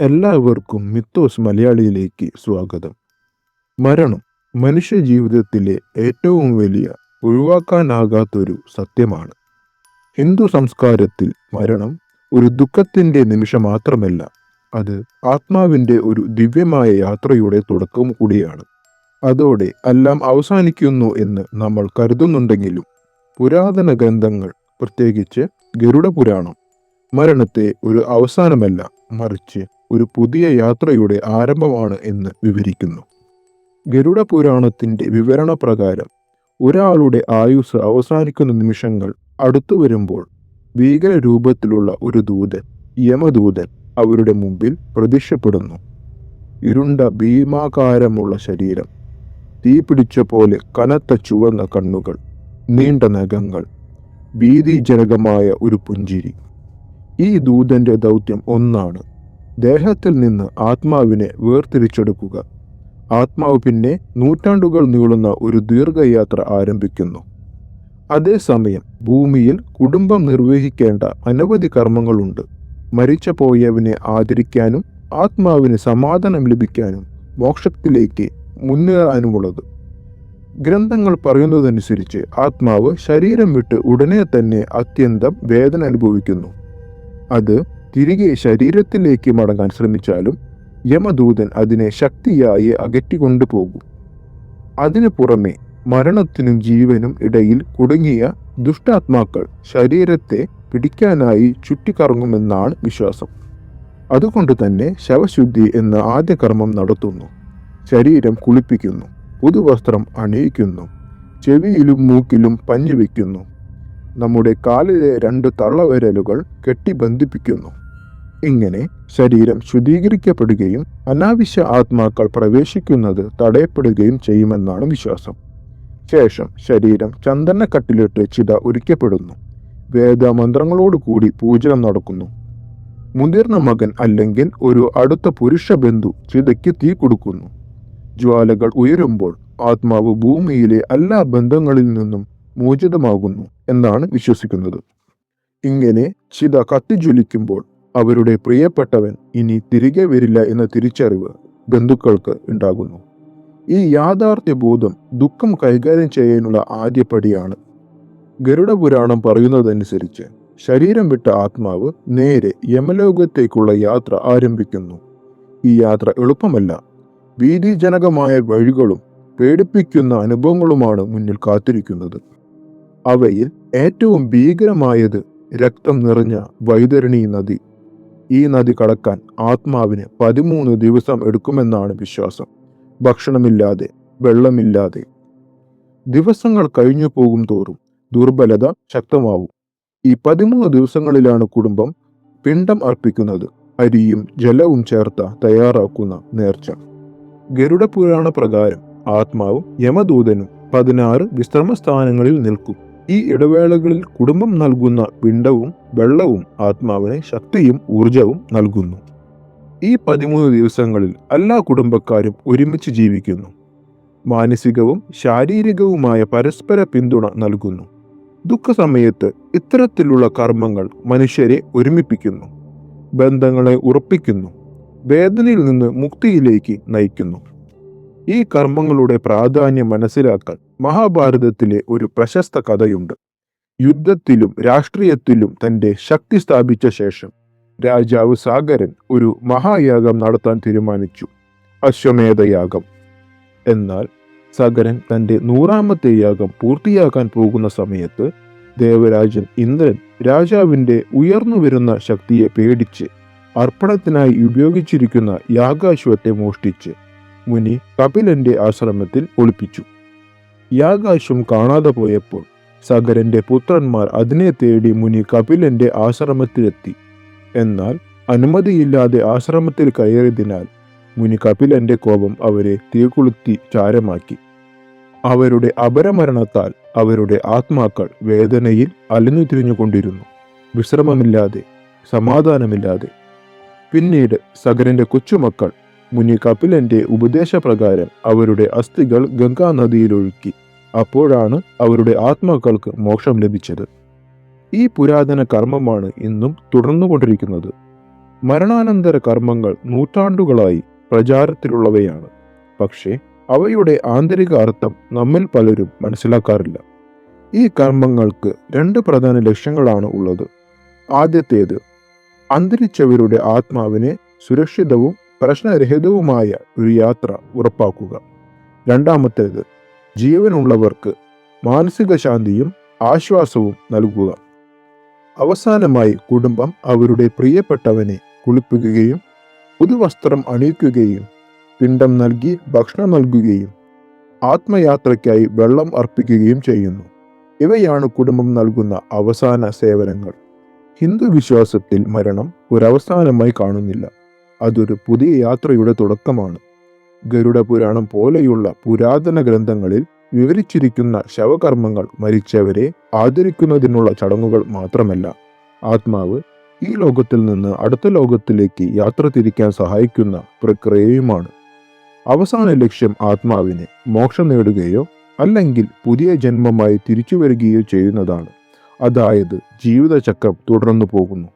എല്ലാവർക്കും മിത്തോസ് മലയാളിയിലേക്ക് സ്വാഗതം. മരണം മനുഷ്യ ജീവിതത്തിലെ ഏറ്റവും വലിയ ഒഴിവാക്കാനാകാത്തൊരു സത്യമാണ്. ഹിന്ദു സംസ്കാരത്തിൽ മരണം ഒരു ദുഃഖത്തിന്റെ നിമിഷം മാത്രമല്ല അത് ആത്മാവിന്റെ ഒരു ദിവ്യമായ യാത്രയുടെ തുടക്കം കൂടിയാണ്. അതോടെ എല്ലാം അവസാനിക്കുന്നു എന്ന് നമ്മൾ കരുതുന്നുണ്ടെങ്കിലും പുരാതന ഗ്രന്ഥങ്ങൾ പ്രത്യേകിച്ച് ഗരുഡ പുരാണം മരണത്തെ ഒരു അവസാനമല്ല മറിച്ച് ഒരു പുതിയ യാത്രയുടെ ആരംഭമാണ് എന്ന് വിവരിക്കുന്നു. ഗരുഡ പുരാണത്തിന്റെ വിവരണപ്രകാരം ഒരാളുടെ ആയുസ് അവസാനിക്കുന്ന നിമിഷങ്ങൾ അടുത്തു വരുമ്പോൾ ഭീകര രൂപത്തിലുള്ള ഒരു ദൂതൻ യമദൂതൻ അവരുടെ മുമ്പിൽ പ്രത്യക്ഷപ്പെടുന്നു. ഇരുണ്ട ഭീമാകാരമുള്ള ശരീരം തീ പിടിച്ച പോലെ കനത്ത ചുവന്ന കണ്ണുകൾ നീണ്ട നഖങ്ങൾ ഭീതിജനകമായ ഒരു പുഞ്ചിരി. ഈ ദൂതന്റെ ദൗത്യം ഒന്നാണ്. ദേഹത്തിൽ നിന്ന് ആത്മാവിനെ വേർതിരിച്ചെടുക്കുക. ആത്മാവ് പിന്നെ നൂറ്റാണ്ടുകൾ നീളുന്ന ഒരു ദീർഘയാത്ര ആരംഭിക്കുന്നു. അതേസമയം ഭൂമിയിൽ കുടുംബം നിർവഹിക്കേണ്ട അനവധി കർമ്മങ്ങളുണ്ട്. മരിച്ച പോയവനെ ആദരിക്കാനും ആത്മാവിന് സമാധാനം ലഭിക്കാനും മോക്ഷത്തിലേക്ക് മുന്നേറാനുമുള്ളത്. ഗ്രന്ഥങ്ങൾ പറയുന്നതനുസരിച്ച് ആത്മാവ് ശരീരം വിട്ട് ഉടനെ തന്നെ അത്യന്തം വേദന അനുഭവിക്കുന്നു. അത് തിരികെ ശരീരത്തിലേക്ക് മടങ്ങാൻ ശ്രമിച്ചാലും യമദൂതൻ അതിനെ ശക്തിയായി അകറ്റിക്കൊണ്ടു പോകും അതിനു പുറമെ മരണത്തിനും ജീവനും ഇടയിൽ കുടുങ്ങിയ ദുഷ്ടാത്മാക്കൾ ശരീരത്തെ പിടിക്കാനായി ചുറ്റിക്കറങ്ങുമെന്നാണ് വിശ്വാസം. അതുകൊണ്ട് തന്നെ ശവശുദ്ധി എന്ന ആദ്യ കർമ്മം നടത്തുന്നു. ശരീരം കുളിപ്പിക്കുന്നു പുതുവസ്ത്രം അണിയിക്കുന്നു ചെവിയിലും മൂക്കിലും പഞ്ഞു വയ്ക്കുന്നു. നമ്മുടെ കാലിലെ രണ്ട് തള്ളവിരലുകൾ കെട്ടിബന്ധിപ്പിക്കുന്നു ഇങ്ങനെ ശരീരം ശുദ്ധീകരിക്കപ്പെടുകയും അനാവശ്യ ആത്മാക്കൾ പ്രവേശിക്കുന്നത് തടയപ്പെടുകയും ചെയ്യുമെന്നാണ് വിശ്വാസം. ശേഷം ശരീരം ചന്ദനക്കട്ടിലിട്ട് ചിത ഒരുക്കപ്പെടുന്നു വേദമന്ത്രങ്ങളോടുകൂടി പൂജനം നടക്കുന്നു. മുതിർന്ന മകൻ അല്ലെങ്കിൽ ഒരു അടുത്ത പുരുഷ ബന്ധു ചിതയ്ക്ക് തീ കൊടുക്കുന്നു. ജ്വാലകൾ ഉയരുമ്പോൾ ആത്മാവ് ഭൂമിയിലെ എല്ലാ ബന്ധങ്ങളിൽ നിന്നും മോചിതമാകുന്നു എന്നാണ് വിശ്വസിക്കുന്നത്. ഇങ്ങനെ ചിത കത്തിജ്വലിക്കുമ്പോൾ അവരുടെ പ്രിയപ്പെട്ടവൻ ഇനി തിരികെ വരില്ല എന്ന തിരിച്ചറിവ് ബന്ധുക്കൾക്ക് ഉണ്ടാകുന്നു. ഈ യാഥാർത്ഥ്യ ബോധം ദുഃഖം കൈകാര്യം ചെയ്യാനുള്ള ആദ്യപടിയാണ്. ഗരുഡപുരാണം പറയുന്നതനുസരിച്ച് ശരീരം വിട്ട ആത്മാവ് നേരെ യമലോകത്തേക്കുള്ള യാത്ര ആരംഭിക്കുന്നു. ഈ യാത്ര എളുപ്പമല്ല. ഭീതിജനകമായ വഴികളും പേടിപ്പിക്കുന്ന അനുഭവങ്ങളുമാണ് മുന്നിൽ കാത്തിരിക്കുന്നത്. അവയിൽ ഏറ്റവും ഭീകരമായത് രക്തം നിറഞ്ഞ വൈതരണി നദി. ഈ നദി കടക്കാൻ ആത്മാവിന് പതിമൂന്ന് ദിവസം എടുക്കുമെന്നാണ് വിശ്വാസം. ഭക്ഷണമില്ലാതെ വെള്ളമില്ലാതെ. ദിവസങ്ങൾ കഴിഞ്ഞു പോകും തോറും ദുർബലത ശക്തമാവും. ഈ പതിമൂന്ന് ദിവസങ്ങളിലാണ് കുടുംബം പിണ്ടം അർപ്പിക്കുന്നത് അരിയും ജലവും ചേർത്ത തയ്യാറാക്കുന്ന നേർച്ച. ഗരുഡ പുരാണ പ്രകാരം ആത്മാവും യമദൂതനും പതിനാറ് വിശ്രമസ്ഥാനങ്ങളിൽ നിൽക്കും. ഈ ഇടവേളകളിൽ കുടുംബം നൽകുന്ന പിണ്ടവും വെള്ളവും ആത്മാവിന് ശക്തിയും ഊർജവും നൽകുന്നു. ഈ പതിമൂന്ന് ദിവസങ്ങളിൽ എല്ലാ കുടുംബക്കാരും ഒരുമിച്ച് ജീവിക്കുന്നു. മാനസികവും ശാരീരികവുമായ പരസ്പര പിന്തുണ നൽകുന്നു. ദുഃഖസമയത്ത് ഇത്തരത്തിലുള്ള കർമ്മങ്ങൾ മനുഷ്യരെ ഒരുമിപ്പിക്കുന്നു. ബന്ധങ്ങളെ ഉറപ്പിക്കുന്നു. വേദനയിൽ നിന്ന് മുക്തിയിലേക്ക് നയിക്കുന്നു. ഈ കർമ്മങ്ങളുടെ പ്രാധാന്യം മനസ്സിലാക്കാൻ മഹാഭാരതത്തിലെ ഒരു പ്രശസ്ത കഥയുണ്ട്. യുദ്ധത്തിലും രാഷ്ട്രീയത്തിലും തന്റെ ശക്തി സ്ഥാപിച്ച ശേഷം രാജാവ് സാഗരൻ ഒരു മഹായാഗം നടത്താൻ തീരുമാനിച്ചു. അശ്വമേധയാഗം. എന്നാൽ സാഗരൻ തന്റെ നൂറാമത്തെ യാഗം പൂർത്തിയാക്കാൻ പോകുന്ന സമയത്ത് ദേവരാജൻ ഇന്ദ്രൻ രാജാവിന്റെ ഉയർന്നു വരുന്ന ശക്തിയെ പേടിച്ച് അർപ്പണത്തിനായി ഉപയോഗിച്ചിരിക്കുന്ന യാഗാശ്വത്തെ മോഷ്ടിച്ച് മുനി കപിലന്റെ ആശ്രമത്തിൽ ഒളിപ്പിച്ചു. യാഗാശ്വം കാണാതെ പോയപ്പോൾ സഗരന്റെ പുത്രന്മാർ അതിനെ തേടി മുനി കപിലന്റെ ആശ്രമത്തിലെത്തി. എന്നാൽ അനുമതിയില്ലാതെ ആശ്രമത്തിൽ കയറിയതിനാൽ മുനി കപിലന്റെ കോപം അവരെ തീകൊളുത്തി ചാരമാക്കി. അവരുടെ അപരമരണത്താൽ അവരുടെ ആത്മാക്കൾ വേദനയിൽ അലഞ്ഞു തിരിഞ്ഞുകൊണ്ടിരുന്നു. വിശ്രമമില്ലാതെ സമാധാനമില്ലാതെ. പിന്നീട് സഗരന്റെ കൊച്ചുമക്കൾ മുനി കപിലന്റെ ഉപദേശപ്രകാരം അവരുടെ അസ്ഥികൾ ഗംഗാനദിയിലൊഴുക്കി. അപ്പോഴാണ് അവരുടെ ആത്മാക്കൾക്ക് മോക്ഷം ലഭിച്ചത്. ഈ പുരാതന കർമ്മമാണ് ഇന്നും തുടർന്നുകൊണ്ടിരിക്കുന്നത്. മരണാനന്തര കർമ്മങ്ങൾ നൂറ്റാണ്ടുകളായി പ്രചാരത്തിലുള്ളവയാണ്. പക്ഷേ അവയുടെ ആന്തരിക അർത്ഥം നമ്മിൽ പലരും മനസ്സിലാക്കാറില്ല. ഈ കർമ്മങ്ങൾക്ക് രണ്ട് പ്രധാന ലക്ഷ്യങ്ങളാണ് ഉള്ളത്. ആദ്യത്തേത് അന്തരിച്ചവരുടെ ആത്മാവിനെ സുരക്ഷിതവും പ്രശ്നരഹിതവുമായ ഒരു യാത്ര ഉറപ്പാക്കുക. രണ്ടാമത്തേത് ജീവനുള്ളവർക്ക് മാനസിക ശാന്തിയും ആശ്വാസവും നൽകുക. അവസാനമായി കുടുംബം അവരുടെ പ്രിയപ്പെട്ടവനെ കുളിപ്പിക്കുകയും പുതുവസ്ത്രം അണിയിക്കുകയും പിണ്ടം നൽകി ഭക്ഷണം നൽകുകയും ആത്മയാത്രയ്ക്കായി വെള്ളം അർപ്പിക്കുകയും ചെയ്യുന്നു. ഇവയാണ് കുടുംബം നൽകുന്ന അവസാന സേവനങ്ങൾ. ഹിന്ദു വിശ്വാസത്തിൽ മരണം ഒരവസാനമായി കാണുന്നില്ല. അതൊരു പുതിയ യാത്രയുടെ തുടക്കമാണ്. ഗരുഡ പുരാണം പോലെയുള്ള പുരാതന ഗ്രന്ഥങ്ങളിൽ വിവരിച്ചിരിക്കുന്ന ശവകർമ്മങ്ങൾ മരിച്ചവരെ ആദരിക്കുന്നതിനുള്ള ചടങ്ങുകൾ മാത്രമല്ല. ആത്മാവ് ഈ ലോകത്തിൽ നിന്ന് അടുത്ത ലോകത്തിലേക്ക് യാത്ര തിരിക്കാൻ സഹായിക്കുന്ന പ്രക്രിയയുമാണ്. അവസാന ലക്ഷ്യം ആത്മാവിനെ മോക്ഷം നേടുകയോ അല്ലെങ്കിൽ പുതിയ ജന്മമായി തിരിച്ചു വരികയോ ചെയ്യുന്നതാണ്. അതായത് ജീവിതചക്രം തുടർന്നു പോകുന്നു